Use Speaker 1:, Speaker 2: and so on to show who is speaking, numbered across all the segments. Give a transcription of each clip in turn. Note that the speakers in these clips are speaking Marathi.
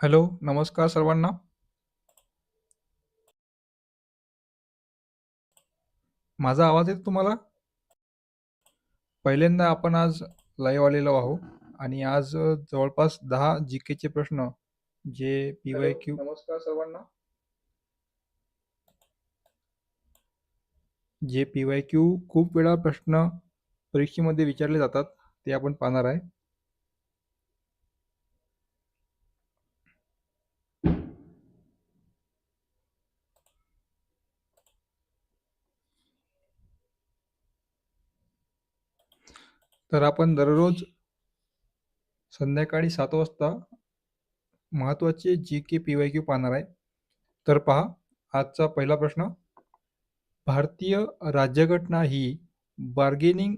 Speaker 1: हॅलो, नमस्कार सर्वांना. माझा आवाज येतो तुम्हाला? पहिल्यांदा आपण आज लाईव्ह आलेलो आहोत आणि आज अ, जवळपास 10 जी-केचे प्रश्न जे
Speaker 2: हॅलो,
Speaker 1: पी-वाय-क्यू
Speaker 2: नमस्कार सर्वांना.
Speaker 1: जे पी-वाय-क्यू खूप वेळा प्रश्न परीक्षेमध्ये विचारले जातात, ते आपण पाहणार आहे. तर आपण दररोज संध्याकाळी 7 वाजता महत्त्वाचे जी-के पी-वाय-क्यू पाहणार आहे. तर पहा, आजचा पहिला प्रश्न. भारतीय राज्यघटना ही बार्गेनिंग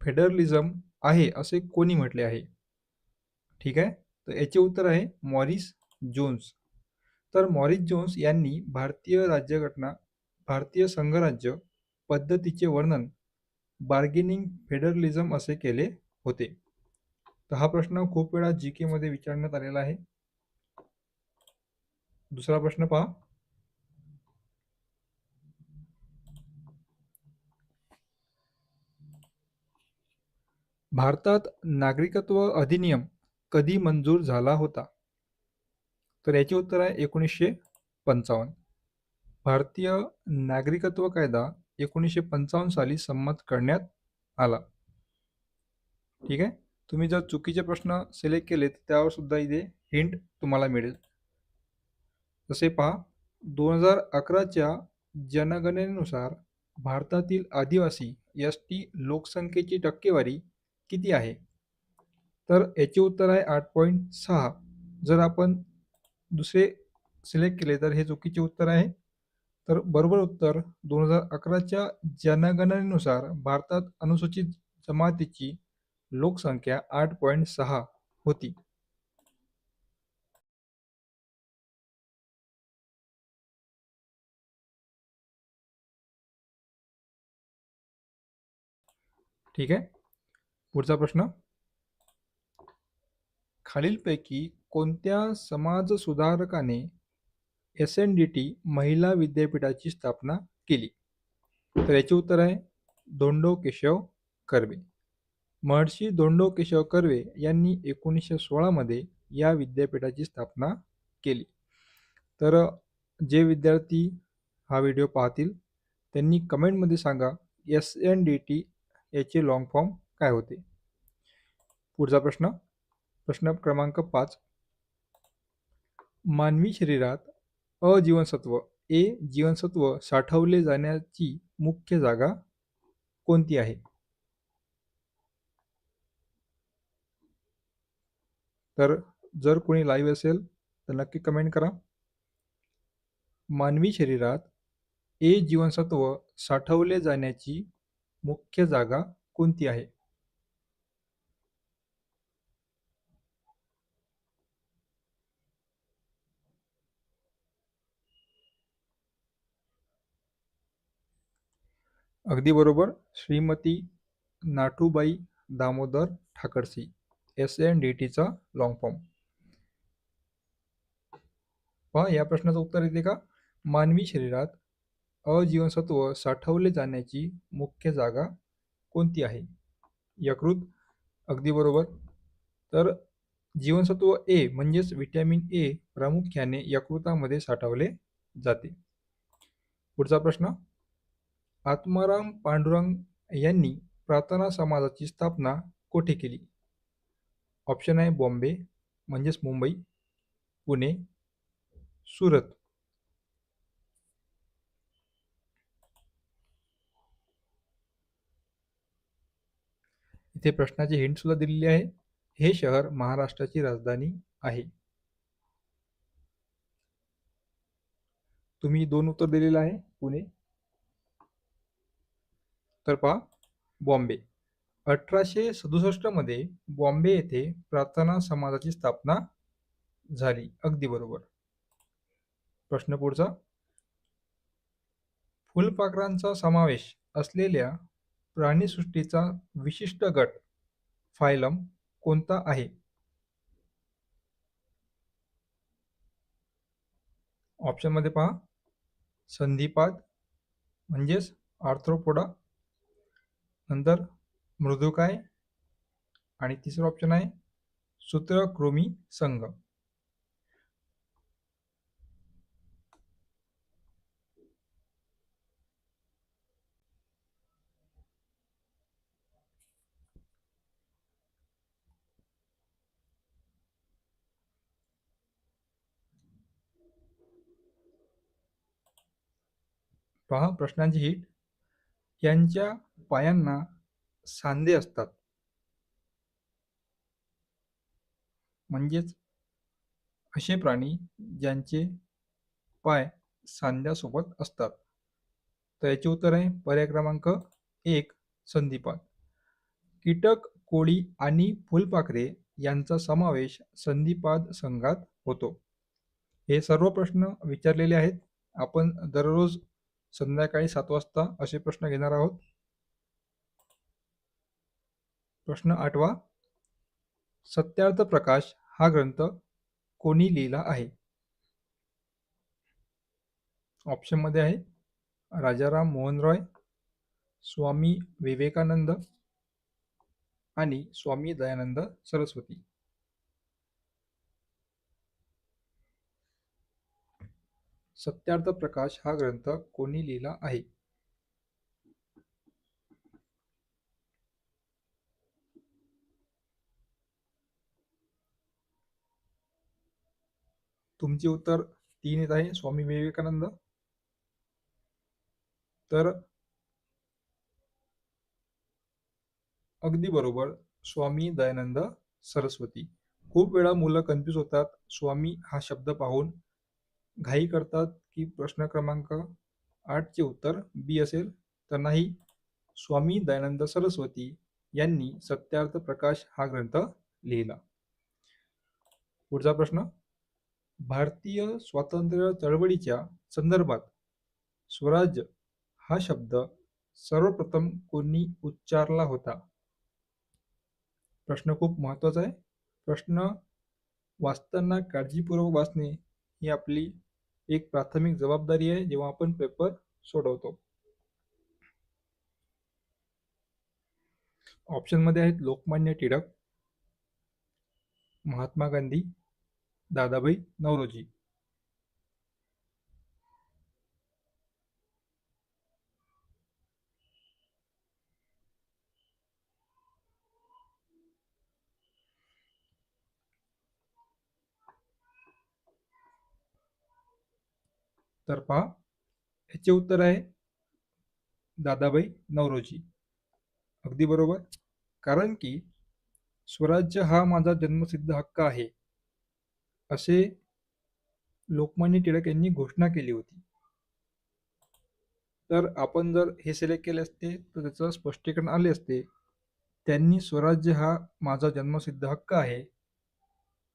Speaker 1: फेडरलिझम आहे असे कोणी म्हटले आहे? ठीक आहे. तर याचे उत्तर आहे मॉरिस जोन्स. तर मॉरिस जोन्स यांनी भारतीय राज्यघटना, भारतीय संघराज्य पद्धतीचे वर्णन बार्गेनिंग फेडरलिझम असे केले होते. तर हा प्रश्न खूप वेळा जी के मध्ये विचारण्यात आलेला आहे. दुसरा प्रश्न पहा. भारतात नागरिकत्व अधिनियम कधी मंजूर झाला होता? तर याचे उत्तर आहे 1955. भारतीय नागरिकत्व कायदा 1955 साली संमत करण्यात आला. ठीक आहे. तुम्ही जर चुकीचे प्रश्न सिलेक्ट केले तर त्यावर सुद्धा इथे हिंट तुम्हाला मिळेल. जसे पहा 2011च्या जनगणनेनुसार भारतातील आदिवासी एस-टी लोकसंख्येची टक्केवारी किती आहे? तर याचे उत्तर आहे 8.6. जर आपण दुसरे सिलेक्ट केले तर हे चुकीचे उत्तर आहे. तर बरोबर उत्तर 2011च्या जनगणनेनुसार भारतात अनुसूचित जमातीची लोकसंख्या 8.6 होती. ठीक आहे. पुढचा प्रश्न. खालीलपैकी कोणत्या समाजसुधारकाने एस-एन-डी-टी महिला विद्यापीठाची स्थापना केली? तर याचे उत्तर आहे धोंडो केशव कर्वे. महर्षी धोंडो केशव कर्वे यांनी एकोणीसशे सोळामध्ये या विद्यापीठाची स्थापना केली. तर जे विद्यार्थी हा व्हिडिओ पाहतील त्यांनी कमेंटमध्ये सांगा एस-एन-डी-टी याचे लाँग फॉर्म काय होते? पुढचा प्रश्न. प्रश्न क्रमांक पाच मानवी शरीरात अ जीवनसत्व ए जीवनसत्व साठवले जाण्याची मुख्य जागा कोणती आहे? तर जर कोणी लाईव्ह असेल तर नक्की कमेंट करा. मानवी शरीरात ए जीवनसत्व साठवले जाण्याची मुख्य जागा कोणती आहे? अगदी बरोबर. श्रीमती नाठूबाई दामोदर ठाकरसी. एस-एन-डी-टीचा लॉंग फॉर्म. पहा या प्रश्नाचं उत्तर येते का? मानवी शरीरात अ जीवनसत्व साठवले जाण्याची मुख्य जागा कोणती आहे? यकृत. अगदी बरोबर. तर जीवनसत्व ए म्हणजेच व्हिटॅमिन ए प्रामुख्याने यकृतामध्ये साठवले जाते. पुढचा प्रश्न. आत्माराम पांडुरंग यांनी प्रार्थना समाजाची स्थापना कोठे केली? ऑप्शन आहे बॉम्बे म्हणजेच मुंबई, पुणे, सुरत. इथे प्रश्नाची हिंट सुद्धा दिलेली आहे. हे शहर महाराष्ट्राची राजधानी आहे. तुम्ही दोन उत्तर दिलेलं आहे पुणे. तर पहा बॉम्बे. अठराशे सदुसष्टमध्ये बॉम्बे येथे प्रार्थना समाजाची स्थापना झाली. अगदी बरोबर. प्रश्न पुढचा. फुलपाखरांचा समावेश असलेल्या प्राणीसृष्टीचा विशिष्ट गट फायलम कोणता आहे? ऑप्शनमध्ये पहा संधिपाद म्हणजेच आर्थ्रोपोडा नंतर मृदुकाय आणि तिसरं ऑप्शन आहे सूत्रकृमी संघ. पहा प्रश्नांची हिट. यांच्या पायांना सांधे असतात. म्हणजेच असे प्राणी ज्यांचे पाय सांध्यासोबत असतात. तर याचे उत्तर आहे पर्याय क्रमांक एक संधिपाद कीटक कोळी आणि फुलपाखरे यांचा समावेश संधिपाद संघात होतो. हे सर्व प्रश्न विचारलेले आहेत. आपण दररोज संध्याकाळी सात वाजता असे प्रश्न घेणार आहोत. प्रश्न आठवा सत्यार्थ प्रकाश हा ग्रंथ कोणी लिहिला आहे? ऑप्शनमध्ये आहे राजाराम मोहन रॉय स्वामी विवेकानंद आणि स्वामी दयानंद सरस्वती. सत्यार्थ प्रकाश हा ग्रंथ कोणी लिहिला आहे? तुमचे उत्तर तीन येत आहे स्वामी विवेकानंद. तर अगदी बरोबर स्वामी दयानंद सरस्वती. खूप वेळा मुलं कन्फ्यूज होतात स्वामी हा शब्द पाहून. घाई करतात की प्रश्न क्रमांक आठचे उत्तर बी असेल तर नाही. स्वामी दयानंद सरस्वती यांनी सत्यार्थ प्रकाश हा ग्रंथ लिहिला. पुढचा प्रश्न. भारतीय स्वातंत्र्य चळवळीच्या संदर्भात स्वराज्य हा शब्द सर्वप्रथम कोणी उच्चारला होता? प्रश्न खूप महत्त्वाचा आहे. प्रश्न वाचताना काळजीपूर्वक वाचणे ही आपली एक प्राथमिक जबाबदारी आहे जेव्हा आपण पेपर सोडवतो. ऑप्शनमध्ये आहेत लोकमान्य टिळक महात्मा गांधी दादाभाई नवरोजी. तर पहा. ह्याचे उत्तर आहे दादाबाई नवरोजी. अगदी बरोबर. कारण की स्वराज्य हा माझा जन्मसिद्ध हक्क आहे असे लोकमान्य टिळक यांनी घोषणा केली होती. तर आपण जर हे सिलेक्ट केले असते तर त्याचं स्पष्टीकरण आले असते त्यांनी स्वराज्य हा माझा जन्मसिद्ध हक्क आहे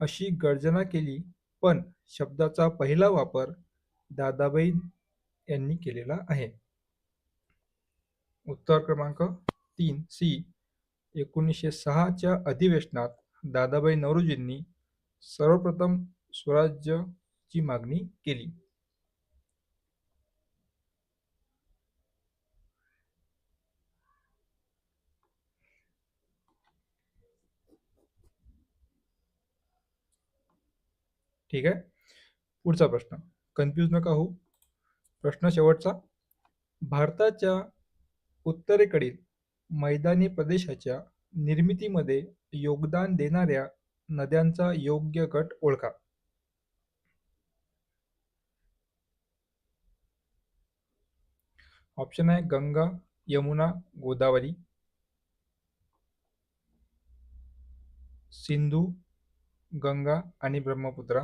Speaker 1: अशी गर्जना केली. पण शब्दाचा पहिला वापर दादाबाई यांनी केलेला आहे. उत्तर क्रमांक तीन सी एकोणीसशे सहाच्या अधिवेशनात दादाबाई नवरोजींनी सर्वप्रथम स्वराज्यची मागणी केली. ठीक आहे? पुढचा प्रश्न. कन्फ्यूज नका हो प्रश्न शेवटचा. भारताच्या उत्तरेकडील मैदानी प्रदेशाच्या निर्मितीमध्ये योगदान देणाऱ्या नद्यांचा योग्य गट ओळखा. ऑप्शन आहे गंगा यमुना गोदावरी सिंधू गंगा आणि ब्रह्मपुत्रा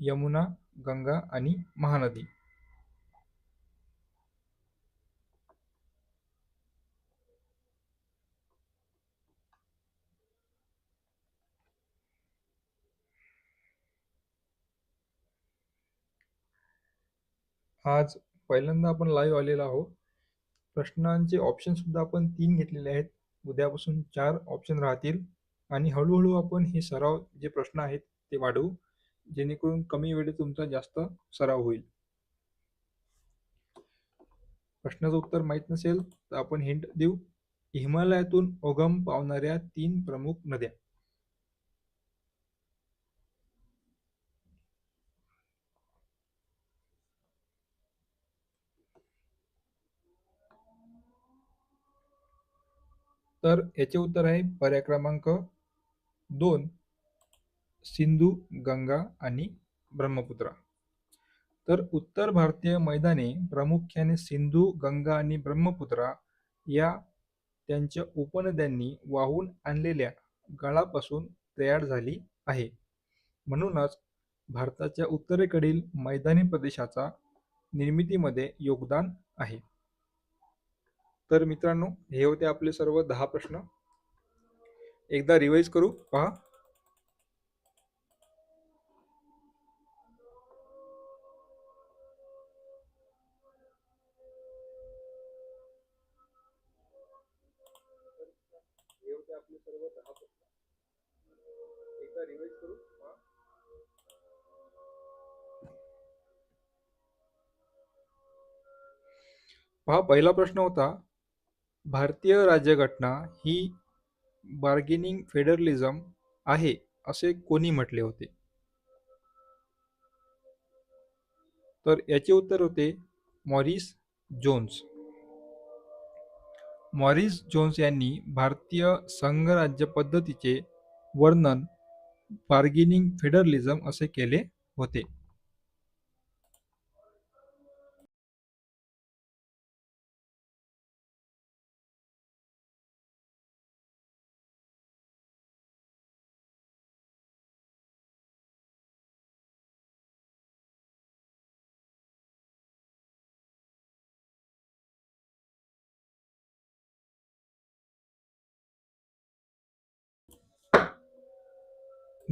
Speaker 1: यमुना गंगा आणि महानदी. आज पहिल्यांदा आपण लाईव्ह आलेलो आहोत. प्रश्नांचे ऑप्शन सुद्धा आपण तीन घेतलेले आहेत. उद्यापासून चार ऑप्शन राहतील. आणि हळूहळू आपण हे सराव जे प्रश्न आहेत ते वाढवू. जेणेकरून कमी वेळेत तुमचा जास्त सराव होईल. प्रश्नाचं उत्तर माहीत नसेल तर आपण हिंट देऊ. हिमालयातून ओघम पावणाऱ्या तीन प्रमुख नद्या. तर याचे उत्तर आहे पर्याय क्रमांक दोन. सिंधू गंगा आणि ब्रह्मपुत्रा. तर उत्तर भारतीय मैदाने प्रामुख्याने सिंधू गंगा आणि ब्रह्मपुत्रा या त्यांच्या उपनद्यांनी वाहून आणलेल्या गळापासून तयार झाली आहे. म्हणूनच भारताच्या उत्तरेकडील मैदानी प्रदेशाचा निर्मितीमध्ये योगदान आहे. तर मित्रांनो हे होते आपले सर्व दहा प्रश्न. एकदा रिवाईज करू पहा. सोबत राहत सर्व एकदा रिवाईज करू पहा पहिला प्रश्न होता भारतीय राज्यघटना ही बार्गेनिंग फेडरलिझम आहे असे कोणी म्हटले होते? तर याचे उत्तर होते मॉरिस जोन्स. मॉरिस जोन्स यांनी भारतीय संघराज्य पद्धतीचे वर्णन बार्गेनिंग फेडरलिझम असे केले होते.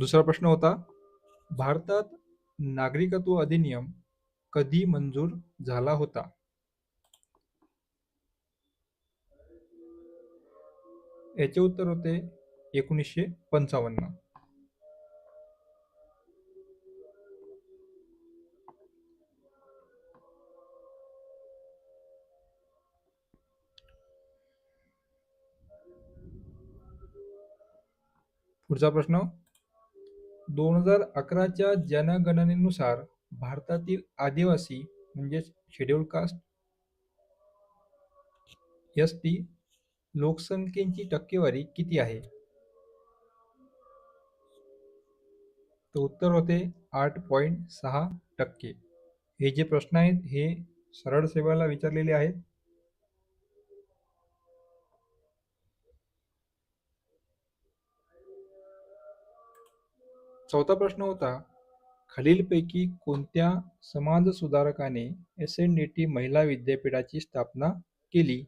Speaker 1: दुसरा प्रश्न होता भारतात नागरिकत्व अधिनियम कधी मंजूर झाला होता? याचे उत्तर होते एकोणीसशे पंचावन्न. पुढचा प्रश्न दोन हजार अकराच्या जनगणनेनुसार भारतातील आदिवासी म्हणजेच शेड्यूल कास्ट एस टी लोकसंख्येची टक्केवारी किती आहे? तर उत्तर होते आठ पॉईंट सहा टक्के. हे जे प्रश्न आहेत हे सरळ सेवाला विचारलेले आहेत. चौथा प्रश्न होता खालीलपैकी कोणत्या समाजसुधारकाने एस एन डी टी महिला विद्यापीठाची स्थापना केली?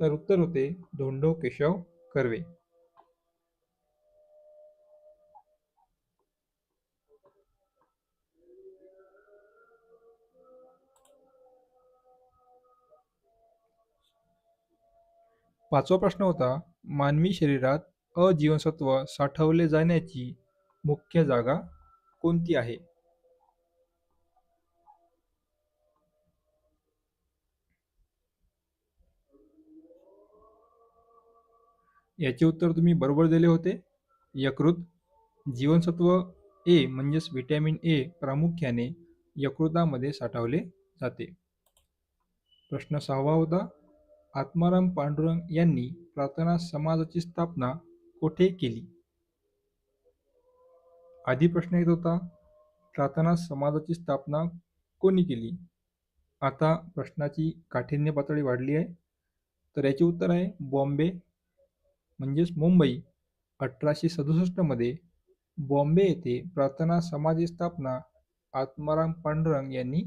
Speaker 1: तर उत्तर होते धोंडो केशव कर्वे. पाचवा प्रश्न होता मानवी शरीरात अजीवनसत्व साठवले जाण्याची मुख्य जागा कोणती आहे? याचे उत्तर तुम्ही बरोबर दिले होते. यकृत जीवनसत्व ए म्हणजेच व्हिटॅमिन ए प्रामुख्याने यकृतामध्ये साठवले जाते. प्रश्न सहावा होता आत्माराम पांडुरंग यांनी प्रार्थना समाजाची स्थापना कोठे केली? आधी प्रश्न येत होता प्रार्थना समाजाची स्थापना कोणी केली? आता प्रश्नाची काठिण्य पातळी वाढली आहे तर याचे उत्तर आहे बॉम्बे म्हणजेच मुंबई अठराशे सदुसष्टमध्ये बॉम्बे येथे प्रार्थना समाजाची स्थापना आत्माराम पांडुरंग यांनी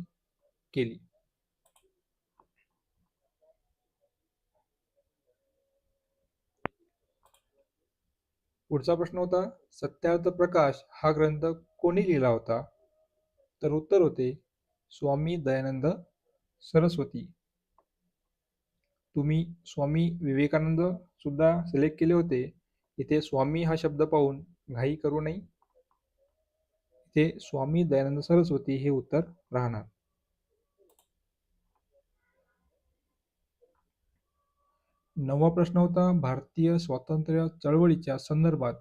Speaker 1: केली. पुढचा प्रश्न होता सत्यार्थ प्रकाश हा ग्रंथ कोणी लिहिला होता? तर उत्तर होते स्वामी दयानंद सरस्वती. तुम्ही स्वामी विवेकानंद सुद्धा सिलेक्ट केले होते? इथे स्वामी हा शब्द पाहून घाई करू नये. इथे स्वामी दयानंद सरस्वती हे उत्तर राहणार. नववा प्रश्न होता भारतीय स्वातंत्र्य चळवळीच्या संदर्भात.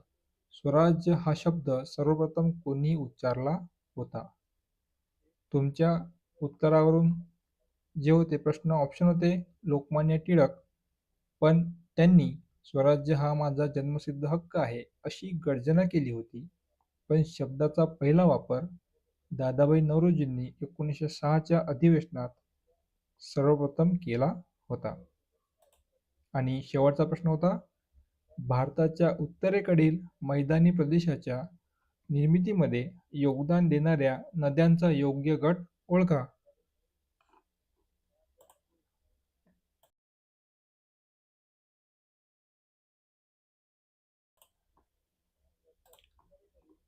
Speaker 1: स्वराज्य हा शब्द सर्वप्रथम कोणी उच्चारला होता? तुमच्या उत्तरावरून जे होते प्रश्न ऑप्शन होते लोकमान्य टिळक. पण त्यांनी स्वराज्य हा माझा जन्मसिद्ध हक्क आहे अशी गर्जना केली होती. पण शब्दाचा पहिला वापर दादाबाई नौरोजींनी एकोणीसशे सहाच्या अधिवेशनात सर्वप्रथम केला होता. आणि शेवटचा प्रश्न होता भारताच्या उत्तरेकडील मैदानी प्रदेशाच्या निर्मितीमध्ये योगदान देणाऱ्या नद्यांचा योग्य गट ओळखा.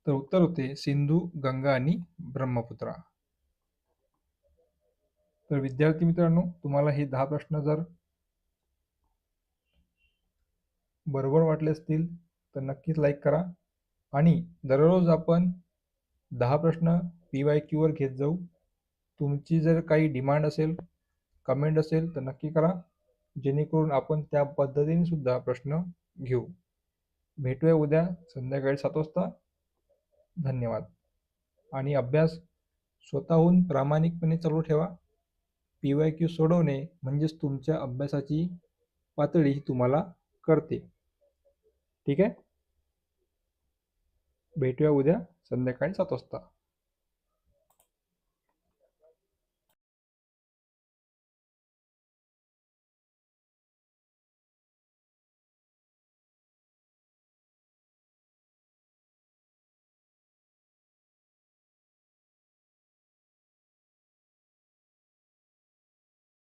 Speaker 1: तर उत्तर होते सिंधू गंगा आणि ब्रह्मपुत्रा. तर विद्यार्थी मित्रांनो तुम्हाला हे दहा प्रश्न जर बरोबर वाटले असतील तर नक्कीच लाईक करा. आणि दररोज आपण दहा प्रश्न पी वाय क्यूवर घेत जाऊ. तुमची जर काही डिमांड असेल कमेंट असेल तर नक्की करा. जेणेकरून आपण त्या पद्धतीने सुद्धा प्रश्न घेऊ. भेटूया उद्या संध्याकाळी सात वाजता. धन्यवाद. आणि अभ्यास स्वतःहून प्रामाणिकपणे चालू ठेवा. पी वाय क्यू सोडवणे म्हणजेच तुमच्या अभ्यासाची पातळी ही तुम्हाला करते. ठीक आहे? भेटूया उद्या संध्याकाळी सात वाजता.